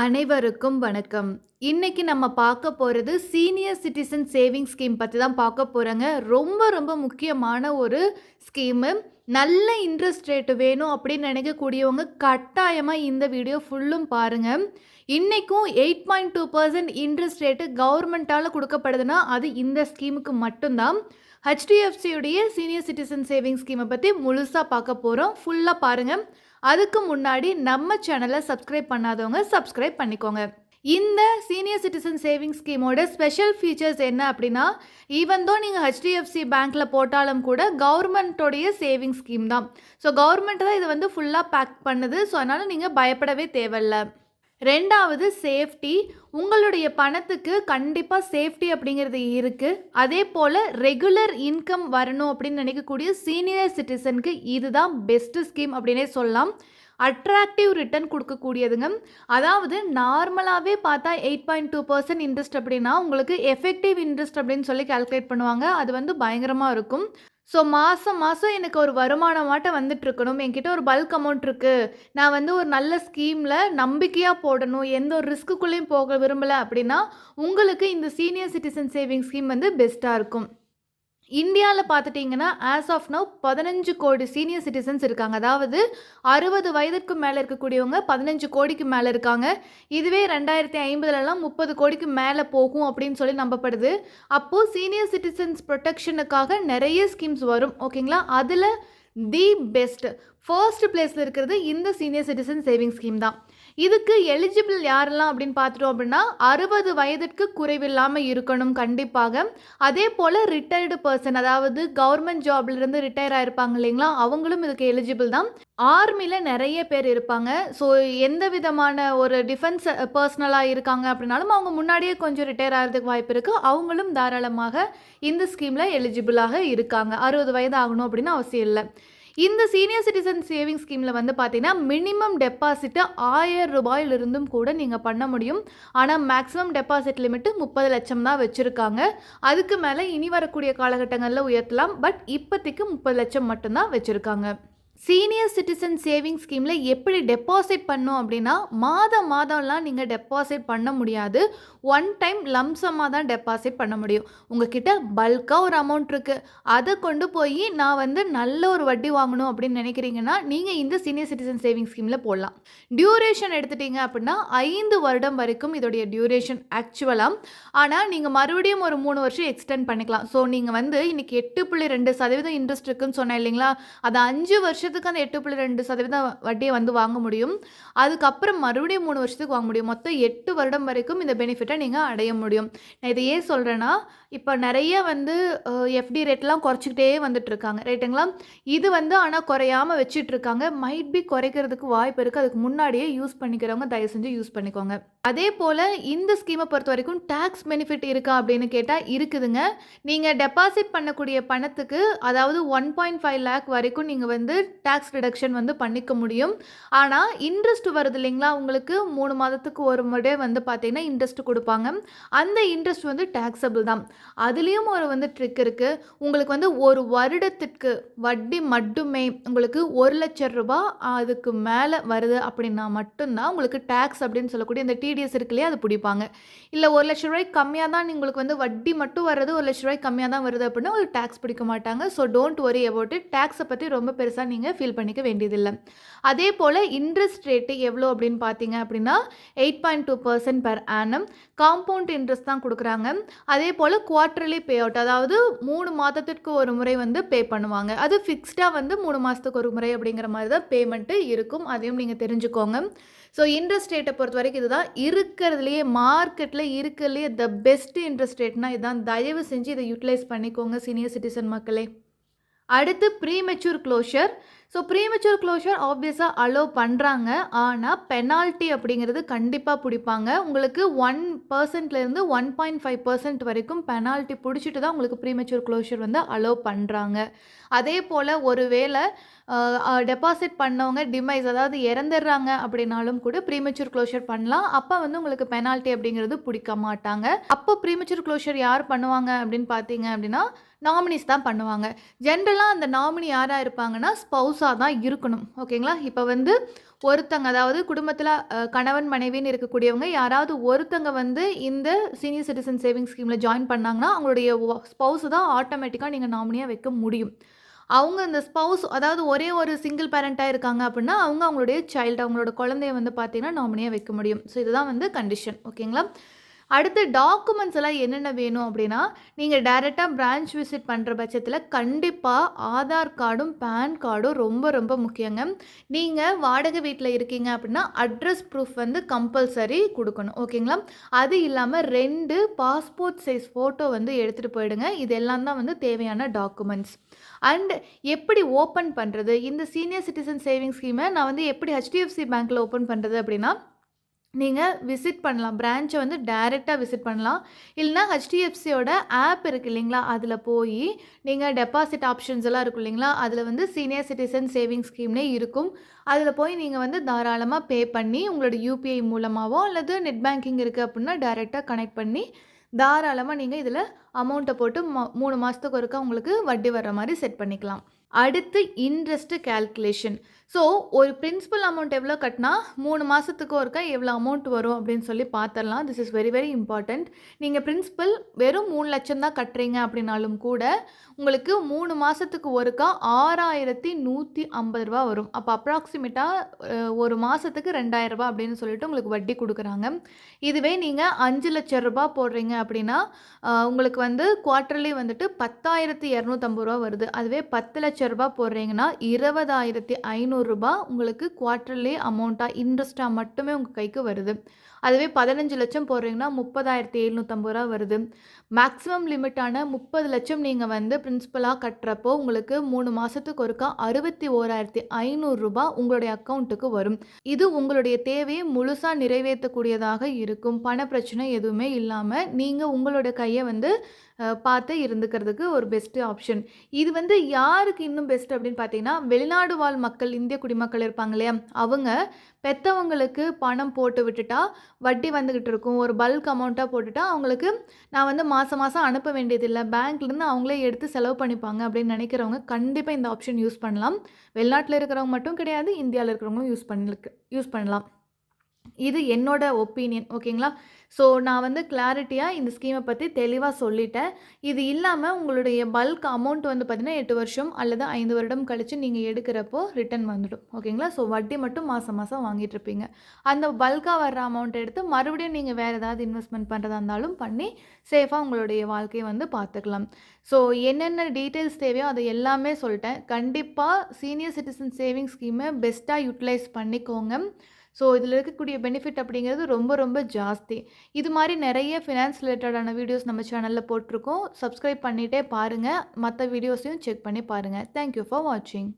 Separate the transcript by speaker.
Speaker 1: அனைவருக்கும் வணக்கம். இன்னைக்கு நம்ம பார்க்க போகிறது சீனியர் சிட்டிசன் சேவிங் ஸ்கீம் பற்றி தான் பார்க்க போகிறோங்க ரொம்ப ரொம்ப முக்கியமான ஒரு ஸ்கீமு நல்ல இன்ட்ரெஸ்ட் ரேட்டு வேணும் அப்படின்னு நினைக்கக்கூடியவங்க கட்டாயமாக இந்த வீடியோ ஃபுல்லும் பாருங்கள் இன்றைக்கும் eight point two percent interest rate கவர்மெண்ட்டால் கொடுக்கப்படுதுன்னா அது இந்த ஸ்கீமுக்கு மட்டும்தான். ஹெச்டிஎஃப்சியுடைய சீனியர் சிட்டிசன் சேவிங் ஸ்கீமை பற்றி முழுசாக பார்க்க போகிறோம் ஃபுல்லாக பாருங்கள் அதுக்கு முன்னாடி நம்ம சேனலை சப்ஸ்கிரைப் பண்ணாதவங்க சப்ஸ்கிரைப் பண்ணிக்கோங்க. இந்த சீனியர் சிட்டிசன் சேவிங் ஸ்கீமோட ஸ்பெஷல் ஃபீச்சர்ஸ் என்ன அப்படின்னா ஈவன் தோ நீங்கள் ஹெச்டிஎஃப்சி பேங்க்கில் போட்டாலும் கூட கவர்மெண்ட்டோடைய சேவிங் ஸ்கீம் தான். ஸோ கவர்மெண்ட் தான் இதை வந்து ஃபுல்லாக பேக் பண்ணுது. ஸோ அதனால் நீங்கள் பயப்படவே தேவையில்ல. ரெண்டாவது சேஃப்டி உங்களுடைய பணத்துக்கு கண்டிப்பாக சேஃப்டி அப்படிங்கிறது இருக்குது அதே போல் ரெகுலர் இன்கம் வரணும் அப்படின்னு நினைக்கக்கூடிய சீனியர் சிட்டிசனுக்கு இதுதான் பெஸ்ட்டு ஸ்கீம் அப்படின்னே சொல்லலாம். அட்ராக்டிவ் ரிட்டர்ன் கொடுக்கக்கூடியதுங்க. அதாவது நார்மலாகவே பார்த்தா eight point two percent interest அப்படின்னா உங்களுக்கு எஃபெக்டிவ் இன்ட்ரெஸ்ட் அப்படின்னு சொல்லி கால்குலேட் பண்ணுவாங்க. அது வந்து பயங்கரமாக இருக்கும். ஸோ மாதம் மாதம் எனக்கு ஒரு வருமானமாட்டம் வந்துட்டு இருக்கணும் என்கிட்ட ஒரு பல்க் அமௌண்ட் இருக்குது நான் வந்து ஒரு நல்ல ஸ்கீமில் நம்பிக்கையாக போடணும். எந்த ஒரு ரிஸ்க்குள்ளேயும் போக விரும்பலை அப்படின்னா உங்களுக்கு இந்த சீனியர் சிட்டிசன் சேவிங் ஸ்கீம் வந்து பெஸ்ட்டாக இருக்கும். இந்தியாவில் பார்த்துட்டிங்கன்னா ஆஸ் ஆஃப் நவ் பதினஞ்சு கோடி சீனியர் சிட்டிசன்ஸ் இருக்காங்க. அதாவது அறுபது வயதுக்கு மேலே இருக்கக்கூடியவங்க பதினஞ்சு கோடிக்கு மேலே இருக்காங்க. இதுவே ரெண்டாயிரத்தி ஐம்பதுலலாம் முப்பது கோடிக்கு மேலே போகும் அப்படின்னு சொல்லி நம்பப்படுது. அப்போது சீனியர் சிட்டிசன்ஸ் ப்ரொடெக்ஷனுக்காக நிறைய ஸ்கீம்ஸ் வரும் ஓகேங்களா? அதில் தி பெஸ்ட் ஃபர்ஸ்ட் பிளேஸில் இருக்கிறது இந்த சீனியர் சிட்டிசன் சேவிங் ஸ்கீம் தான். இதுக்கு எலிஜிபிள் யாரெல்லாம் அப்படின்னு பார்த்துட்டோம் அப்படின்னா அறுபது வயதிற்கு குறைவில்லாமல் இருக்கணும் கண்டிப்பாக. அதே போல் ரிட்டையர்டு பர்சன் அதாவது கவர்மெண்ட் ஜாப்லேருந்து ரிட்டையர் ஆகிருப்பாங்க இல்லைங்களா? அவங்களும் இதுக்கு எலிஜிபிள் தான். ஆர்மியில் நிறைய பேர் இருப்பாங்க. ஸோ எந்த விதமான ஒரு டிஃபென்ஸ் பர்சனலாக இருக்காங்க அப்படின்னாலும் அவங்க முன்னாடியே கொஞ்சம் ரிட்டையர் ஆகிறதுக்கு வாய்ப்பு இருக்குது அவங்களும் தாராளமாக இந்த ஸ்கீமில் எலிஜிபிளாக இருக்காங்க. அறுபது வயது ஆகணும் அப்படின்னு அவசியம் இல்லை. இந்த சீனியர் சிட்டிசன் சேவிங் ஸ்கீமில் வந்து பார்த்தீங்கன்னா மினிமம் டெபாசிட்டு ஆயிரம் ரூபாயிலிருந்தும் கூட நீங்கள் பண்ண முடியும். ஆனால் மேக்ஸிமம் டெபாசிட் லிமிட்டு முப்பது லட்சம் தான் வச்சுருக்காங்க. அதுக்கு மேலே இனி வரக்கூடிய காலகட்டங்களில் உயர்த்தலாம். பட் இப்போதைக்கு முப்பது லட்சம் மட்டும்தான் வச்சுருக்காங்க. சீனியர் சிட்டிசன் சேவிங் ஸ்கீமில் எப்படி டெபாசிட் பண்ணும் அப்படின்னா மாதம் மாதம்லாம் நீங்கள் டெபாசிட் பண்ண முடியாது. ஒன் டைம் லம்சமாக தான் டெபாசிட் பண்ண முடியும். உங்ககிட்ட பல்காக ஒரு அமௌண்ட் இருக்குது அதை கொண்டு போய் நான் வந்து நல்ல ஒரு வட்டி வாங்கணும் அப்படின்னு நினைக்கிறீங்கன்னா நீங்கள் இந்த சீனியர் சிட்டிசன் சேவிங் ஸ்கீமில் போடலாம். டியூரேஷன் எடுத்துட்டீங்க அப்படின்னா ஐந்து வருடம் வரைக்கும் இதோடைய டியூரேஷன் ஆக்சுவலாக ஆனால் நீங்கள் மறுபடியும் ஒரு மூணு வருஷம் எக்ஸ்டெண்ட் பண்ணிக்கலாம். ஸோ நீங்கள் வந்து இன்றைக்கி எட்டு புள்ளி ரெண்டு சதவீதம் இன்ட்ரெஸ்ட் இருக்குன்னு சொன்னேன் இல்லைங்களா? அது அஞ்சு வருஷம் வருஷத்துக்கு அந்த எட்டு புள்ளி ரெண்டு சதவீதம் வட்டியை வந்து வாங்க முடியும். அதுக்கப்புறம் மறுபடியும் மூணு வருஷத்துக்கு வாங்க முடியும். மொத்தம் எட்டு வருடம் வரைக்கும் இந்த பெனிஃபிட்டை நீங்கள் அடைய முடியும். நான் இதை ஏன் சொல்கிறேன்னா இப்போ நிறைய வந்து எஃப்டி ரேட்லாம் குறைச்சிக்கிட்டே வந்துட்டுருக்காங்க ரைட்டுங்களா இது வந்து ஆனால் குறையாமல் வச்சுட்ருக்காங்க மைட் பி குறைக்கிறதுக்கு வாய்ப்பு இருக்குது அதுக்கு முன்னாடியே யூஸ் பண்ணிக்கிறவங்க தயவு செஞ்சு யூஸ் பண்ணிக்கோங்க. அதே போல் இந்த ஸ்கீமை பொறுத்த வரைக்கும் டேக்ஸ் பெனிஃபிட் இருக்கா அப்படின்னு கேட்டால் இருக்குதுங்க. நீங்கள் டெபாசிட் பண்ணக்கூடிய பணத்துக்கு அதாவது ஒன் பாயிண்ட் ஃபைவ் லேக் வரைக்கும் நீங்கள் வந்து டேக்ஸ் ரிடக்ஷன் வந்து பண்ணிக்க முடியும். ஆனால் இன்ட்ரெஸ்ட் வருது இல்லைங்களா? உங்களுக்கு மூணு மாதத்துக்கு ஒரு முறை வந்து பார்த்தீங்கன்னா இன்ட்ரெஸ்ட் கொடுப்பாங்க. அந்த இன்ட்ரெஸ்ட் வந்து டேக்ஸபிள் தான். அதுலேயும் ஒரு வந்து ட்ரிக் இருக்குது உங்களுக்கு வந்து ஒரு வருடத்திற்கு வட்டி மட்டுமே உங்களுக்கு ஒரு லட்சம் ரூபாய் அதுக்கு மேலே வருது அப்படின்னா மட்டும்தான் உங்களுக்கு டேக்ஸ் அப்படின்னு சொல்லக்கூடிய இந்த டிடிஎஸ் இருக்கு இல்லையா? அது பிடிப்பாங்க. இல்லை ஒரு லட்ச ரூபாய்க்கு கம்மியாக தான் உங்களுக்கு வந்து வட்டி மட்டும் வர்றது ஒரு லட்ச ரூபாய்க்கு கம்மியாக தான் வருது அப்படின்னா உங்களுக்கு டேக்ஸ் பிடிக்க மாட்டாங்க. So don't worry about it டேக்ஸை பற்றி ரொம்ப பெருசாக நீங்கள் ஃபீல் பண்ணிக்க வேண்டியதில்லை. அதே போல் இன்ட்ரெஸ்ட் ரேட்டு எவ்வளோ அப்படின்னு பார்த்தீங்க அப்படின்னா eight point two percent per annum compound interest தான் கொடுக்குறாங்க. அதே போல் குவார்டர்லி பே அவுட் அதாவது மூணு மாதத்திற்கு ஒரு முறை வந்து பே பண்ணுவாங்க. அது ஃபிக்ஸ்டாக வந்து மூணு மாதத்துக்கு ஒரு முறை அப்படிங்கிற மாதிரி தான் பேமெண்ட்டு இருக்கும். அதையும் நீங்கள் தெரிஞ்சுக்கோங்க. ஸோ இன்ட்ரெஸ்ட் ரேட்டை பொறுத்த வரைக்கும் இதுதான். இருக்கிறதுலையே மார்க்கெட்டில் இருக்கிறதுலையே த பெஸ்ட் இன்ட்ரெஸ்ட் ரேட்னா இதுதான். தயவு செஞ்சு இதை யூட்டிலைஸ் பண்ணிக்கோங்க சீனியர் சிட்டிசன் மக்களே. அடுத்து premature closure so premature closure ஆப்வியஸாக அலோவ் பண்ணுறாங்க ஆனால் பெனால்ட்டி அப்படிங்கிறது கண்டிப்பாக பிடிப்பாங்க. உங்களுக்கு ஒன் பர்சன்ட்லேருந்து ஒன் பாயிண்ட் ஃபைவ் பர்சன்ட் வரைக்கும் பெனால்ட்டி பிடிச்சிட்டு தான் உங்களுக்கு ப்ரீமெச்சூர் க்ளோஷர் வந்து அலோவ் பண்ணுறாங்க அதே போல் ஒரு வேளை டெபாசிட் பண்ணவங்க டிமைஸ் அதாவது இறந்துடுறாங்க அப்படின்னாலும் கூட ப்ரீமெச்சூர் க்ளோஷர் பண்ணலாம். அப்போ வந்து உங்களுக்கு பெனால்ட்டி அப்படிங்கிறது பிடிக்க மாட்டாங்க. அப்போ ப்ரீமெச்சூர் க்ளோஷர் யார் பண்ணுவாங்க அப்படின்னு பார்த்தீங்க அப்படின்னா நாமினிஸ் தான் பண்ணுவாங்க ஜென்ரலாக அந்த நாமினி யாராக இருப்பாங்கன்னா ஸ்பௌஸாக தான் இருக்கணும் ஓகேங்களா இப்போ வந்து ஒருத்தங்க அதாவது குடும்பத்தில் கணவன், மனைவின்னு இருக்கக்கூடியவங்க யாராவது ஒருத்தங்க வந்து இந்த சீனியர் சிட்டிசன் சேவிங் ஸ்கீமில் ஜாயின் பண்ணாங்கன்னா, அவங்களுடைய ஒ ஸ்பவுஸ் தான் ஆட்டோமேட்டிக்காக நீங்கள் நாமினியாக வைக்க முடியும். அவங்க அந்த ஸ்பவுஸ் அதாவது ஒரே ஒரு சிங்கிள் பேரண்ட்டாக இருக்காங்க அப்படின்னா, அவங்க அவங்களுடைய சைல்டு அவங்களோட குழந்தைய வந்து பார்த்தீங்கன்னா, நாமினியாக வைக்க முடியும். ஸோ இதுதான் வந்து கண்டிஷன். ஓகேங்களா? அடுத்து டாக்குமெண்ட்ஸ் எல்லாம் என்னென்ன வேணும் அப்படின்னா, நீங்கள் டைரெக்டாக பிரான்ச் விசிட் பண்ணுற பட்சத்தில் கண்டிப்பாக ஆதார் கார்டும், பேன் கார்டும் ரொம்ப ரொம்ப முக்கியங்க. நீங்கள் வாடகை வீட்டில் இருக்கீங்க அப்படின்னா, அட்ரஸ் ப்ரூஃப் வந்து கம்பல்சரி கொடுக்கணும் ஓகேங்களா? அது இல்லாமல் ரெண்டு பாஸ்போர்ட் சைஸ் ஃபோட்டோ வந்து எடுத்துகிட்டு போயிடுங்க. இதெல்லாம் தான் வந்து தேவையான டாக்குமெண்ட்ஸ். அண்ட் எப்படி ஓப்பன் பண்ணுறது இந்த சீனியர் சிட்டிசன் சேவிங்ஸ் ஸ்கீமை நான் வந்து எப்படி ஹெச்டிஎஃப்சி பேங்க்கில் ஓப்பன் பண்ணுறது அப்படின்னா, நீங்கள் விசிட் பண்ணலாம். பிரான்ச்சை வந்து டைரெக்டாக விசிட் பண்ணலாம். இல்லைனா ஹெச்டிஎஃப்சியோட ஆப் இருக்கு இல்லைங்களா? அதில் போய் நீங்கள் டெபாசிட் ஆப்ஷன்ஸ் எல்லாம் இருக்கும் இல்லைங்களா? அதில் வந்து சீனியர் சிட்டிசன் சேவிங்ஸ் ஸ்கீம்னே இருக்கும். அதில் போய் நீங்கள் வந்து தாராளமாக பே பண்ணி உங்களோட யூபிஐ மூலமாகவோ அல்லது நெட் பேங்கிங் இருக்குது அப்படின்னா, டைரெக்டாக கனெக்ட் பண்ணி தாராளமாக நீங்கள் இதில் அமௌண்ட்டை போட்டு மூணு மாதத்துக்கு ஒருக்கா உங்களுக்கு வட்டி வர்ற மாதிரி செட் பண்ணிக்கலாம். அடுத்து இன்ட்ரெஸ்ட் கால்குலேஷன். ஸோ ஒரு பிரின்சிபல் அமௌண்ட் எவ்வளோ கட்டினா மூணு மாதத்துக்கு ஒருக்கா எவ்வளோ அமௌண்ட் வரும் அப்படின்னு சொல்லி பார்த்துடலாம் this is very very important நீங்கள் பிரின்சிபல் வெறும் மூணு லட்சம் தான் கட்டுறீங்க அப்படின்னாலும் கூட, உங்களுக்கு மூணு மாதத்துக்கு ஒருக்கா ஆறாயிரத்தி நூற்றி ஐம்பது ரூபா வரும். அப்போ அப்ராக்சிமேட்டாக ஒரு மாதத்துக்கு ரூ. 2,000 அப்படின்னு சொல்லிட்டு உங்களுக்கு வட்டி கொடுக்குறாங்க இதுவே நீங்கள் அஞ்சு லட்சம் ரூபா போடுறீங்க அப்படின்னா, உங்களுக்கு வந்து குவார்ட்டர்லி வந்துட்டு ரூ. 10,250 வருது. அதுவே ரூ. 10,00,000 போடுறீங்கன்னா, இருபதாயிரத்தி ஐநூறுரூபா உங்களுக்கு குவார்ட்டர்லி அமௌண்ட்டாக இன்ட்ரெஸ்ட்டாக மட்டுமே உங்கள் கைக்கு வருது. அதுவே 15,00,000 போடுறீங்கன்னா, முப்பதாயிரத்தி எழுநூற்றம்பது ரூபா வருது. மேக்ஸிமம் லிமிட்டான முப்பது லட்சம் நீங்கள் வந்து பிரின்ஸிபலாக கட்டுறப்போ, உங்களுக்கு மூணு மாதத்துக்கு ஒருக்கா அறுபத்தி ஓராயிரத்தி ஐநூறுரூபா உங்களுடைய அக்கௌண்ட்டுக்கு வரும். இது உங்களுடைய தேவையை முழுசாக நிறைவேற்றக்கூடியதாக இருக்கும். பண பிரச்சனை எதுவுமே இல்லாமல் நீங்கள் உங்களோட கையை வந்து பார்த்து இருந்துக்கிறதுக்கு ஒரு பெஸ்ட்டு ஆப்ஷன். இது வந்து யாருக்கு இன்னும் பெஸ்ட் அப்படின்னு பார்த்தீங்கன்னா, வெளிநாடு வாழ் மக்கள், இந்திய குடிமக்கள் இருப்பாங்க இல்லையா? அவங்க பெற்றவங்களுக்கு பணம் போட்டு விட்டுட்டா, வட்டி வந்துக்கிட்டு இருக்கும். ஒரு பல்க் அமௌண்ட்டாக போட்டுட்டா, அவங்களுக்கு நான் வந்து மாதம் மாதம் அனுப்ப வேண்டியதில்லை பேங்க்லேருந்து அவங்களே எடுத்து செலவு பண்ணிப்பாங்க அப்படின்னு நினைக்கிறவங்க, கண்டிப்பாக இந்த ஆப்ஷன் யூஸ் பண்ணலாம். வெளிநாட்டில் இருக்கிறவங்க மட்டும் கிடையாது, இந்தியாவில் இருக்கிறவங்களும் யூஸ் பண்ணலுக்கு யூஸ் பண்ணலாம். இது என்னோட ஒப்பீனியன். ஓகேங்களா? ஸோ நான் வந்து கிளாரிட்டியாக இந்த ஸ்கீமை பற்றி தெளிவாக சொல்லிட்டேன். இது இல்லாமல் உங்களுடைய பல்க் அமௌண்ட் வந்து பார்த்தீங்கன்னா, எட்டு வருஷம் அல்லது ஐந்து வருடம் கழித்து நீங்கள் எடுக்கிறப்போ ரிட்டர்ன் வந்துடும். ஓகேங்களா? ஸோ வட்டி மட்டும் மாதம் மாதம் வாங்கிட்டுருப்பீங்க அந்த பல்காக வர்ற அமௌண்ட் எடுத்து மறுபடியும் நீங்கள் வேறு ஏதாவது இன்வெஸ்ட்மெண்ட் பண்ணுறதா இருந்தாலும் பண்ணி, சேஃபாக உங்களுடைய வாழ்க்கையை வந்து பார்த்துக்கலாம். ஸோ என்னென்ன டீட்டெயில்ஸ் தேவையோ அதை எல்லாமே சொல்லிட்டேன் கண்டிப்பாக சீனியர் சிட்டிசன் சேவிங்ஸ் ஸ்கீமை பெஸ்ட்டாக யூட்டிலைஸ் பண்ணிக்கோங்க. ஸோ இதில் இருக்கக்கூடிய பெனிஃபிட் அப்படிங்கிறது ரொம்ப ரொம்ப ஜாஸ்தி. இது மாதிரி நிறைய ஃபினான்ஸ் ரிலேட்டடான வீடியோஸ் நம்ம சேனலில் போட்டிருக்கோம். சப்ஸ்கிரைப் பண்ணிகிட்டே பாருங்கள் மற்ற வீடியோஸையும் செக் பண்ணி பாருங்கள் தேங்க் யூ ஃபார் வாட்சிங்.